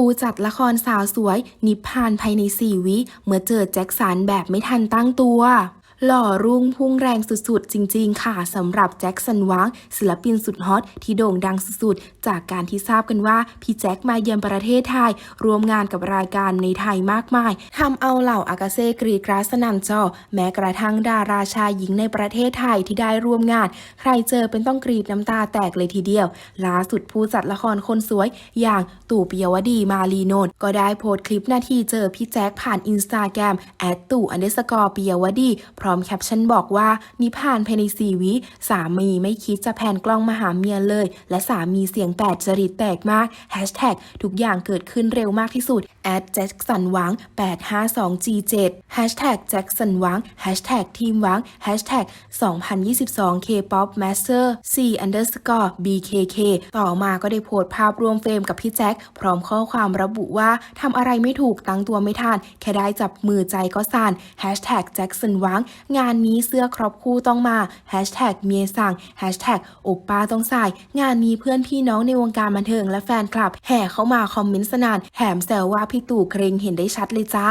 ผู้จัดละครสาวสวย นิพพานภายในสี่วิ เมื่อเจอแจ็คสันแบบไม่ทันตั้งตัว หล่อรุ่งพุ่งแรงสุดๆ จริง ๆ ค่ะสำหรับแจ็คสันวังศิลปินสุดฮอตที่โด่งดังสุดๆ จากการที่ทราบกันว่า พี่แจ็คมาเยือนประเทศไทยร่วมงานกับรายการในไทยมากมายทำเอาเหล่าอากาเซ่กรีดกราสนันจอ แม้กระทั่งดาราชายหญิงในประเทศไทยที่ได้ร่วมงาน ใครเจอเป็นต้องกรีดน้ำตาแตกเลยทีเดียวล่าสุดผู้จัดละครคนสวย อย่างตู่ปิยวดีมาลีโนนก็ได้โพสต์คลิปนาทีเจอพี่แจ็คผ่านอินสตาแกรมแอดตู่อันเดสกอร์ปิยวดีพร้อมแคปชั่นบอกว่า นิพานภายในสีวิ สามีไม่คิดจะแผนกล้องมาหาเมียเลย และสามีเสียงแปดจริตแตกมากแฮชแท็กทุกอย่างเกิดขึ้นเร็วมากที่สุดแอดแจ็คสันหวัง 852G7 แฮชแท็กแจ็คสันวังแฮชแท็กทีมวังแฮชแท็ก2022 K-POP Master C underscore BKK ต่อมาก็ได้โพสต์ภาพรวมเฟรมกับพี่แจ็คพร้อมข้อความระบุว่าทำอะไรไม่ถูกตั้งตัวไม่ทันแค่ได้จับมือใจก็สั่นแฮชแท็กแจ็คสันวัง งานนี้เสื้อครอบคู่ต้องมาแฮชแท็กเมียสั่งแฮชแท็กโอปป้าต้องใส่งานนี้เพื่อนพี่น้องในวงการบันเทิงและแฟนคลับ แห่เข้ามาคอมเมนต์สนานแถมแซวว่าพี่ตู่เกรงเห็นได้ชัดเลยจ้า